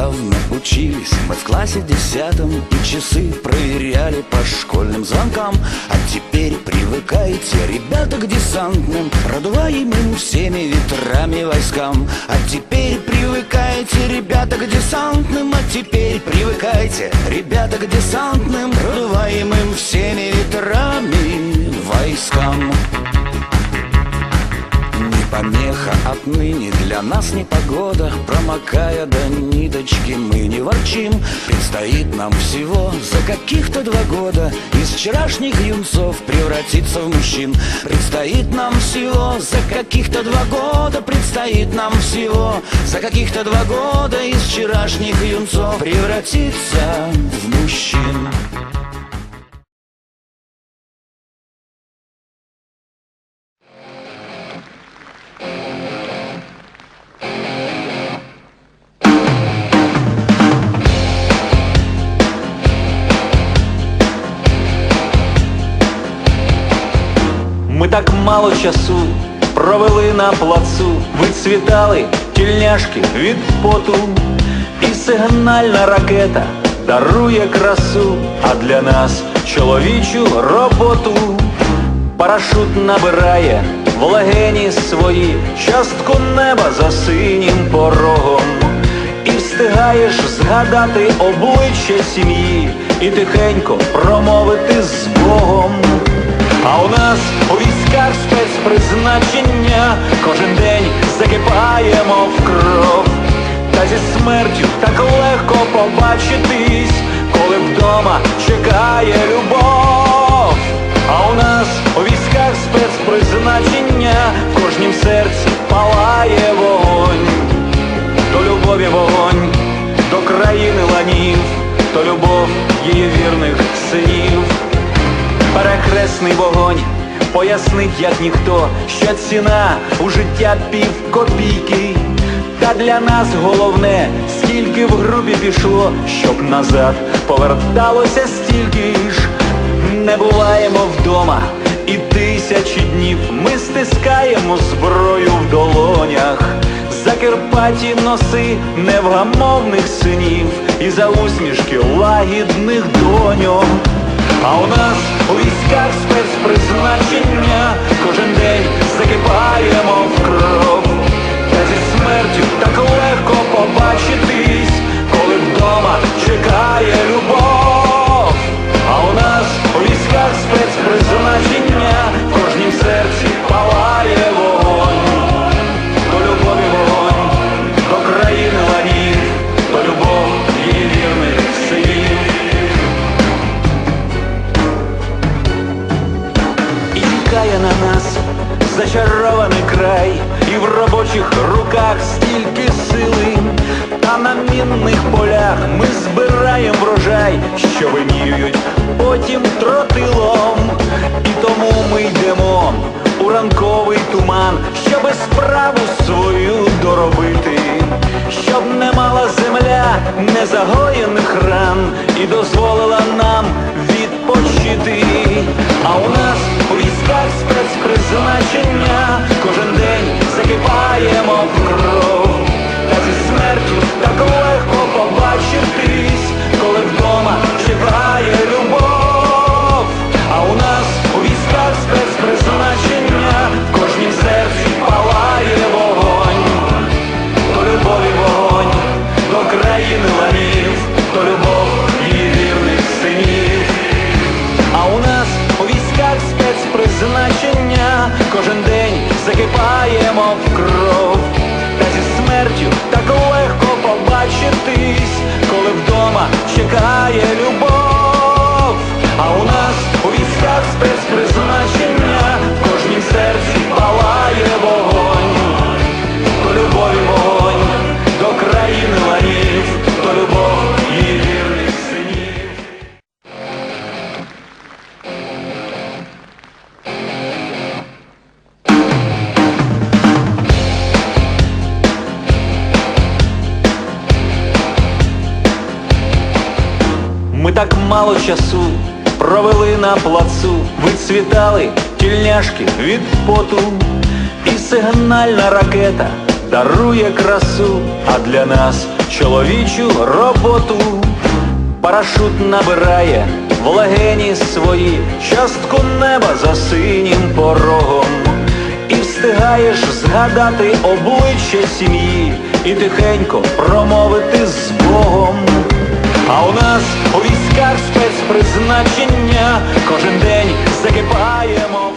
недавно учились. Мы в классе десятом И часы проверяли по школьным звонкам. А теперь привыкайте, ребята, к десантным Продуваемым всеми ветрами войскам. А теперь привыкайте, ребята, к десантным А теперь привыкайте, ребята, к десантным Продуваемым всеми ветрами войскам. не помеха отныне для нас не погода. Промокая до ниточки мы не ворчим. Предстоит нам всего за каких-то два года. Из вчерашних юнцов превратиться в мужчин. Предстоит нам всего за каких-то два года. Предстоит нам всего за каких-то два года. Из вчерашних юнцов превратиться Ми так мало часу провели на плацу, вицвітали тільняшки від поту, і сигнальна ракета дарує красу, а для нас чоловічу роботу. Парашут набирає в легені свої частку неба за синім порогом. І встигаєш згадати обличчя сім'ї і тихенько промовити з Богом. А у нас спецпризначення кожен день закипаємо в кров. Та зі смертю так легко побачитись, коли вдома чекає любов. А у нас у військах спецпризначення в кожнім серці палає вогонь. То любові вогонь до країни ланів, то любов її вірних синів. Перехресний вогонь пояснить, як ніхто, що ціна у життя пів копійки. Та для нас головне, скільки в грубі пішло, щоб назад поверталося стільки ж. Не буваємо вдома і тисячі днів ми стискаємо зброю в долонях. Закарпаті носи невгамовних синів і за усмішки лагідних доньок. А у нас у військах спецпризначення кожен день закипаємо в кров. Та зі смертю так легко побачитись, робочих руках стільки сили, та на мінних полях ми збираємо врожай, що виміють потім тротилом. І тому ми йдемо у ранковий чекає Ми так мало часу провели на плацу, вицвітали тільняшки від поту, і сигнальна ракета дарує красу, а для нас чоловічу роботу. Парашут набирає в легені свої частку неба за синім порогом. І встигаєш згадати обличчя сім'ї і тихенько промовити з Богом. А у нас у військах спецпризначення. Кожен день закипаємо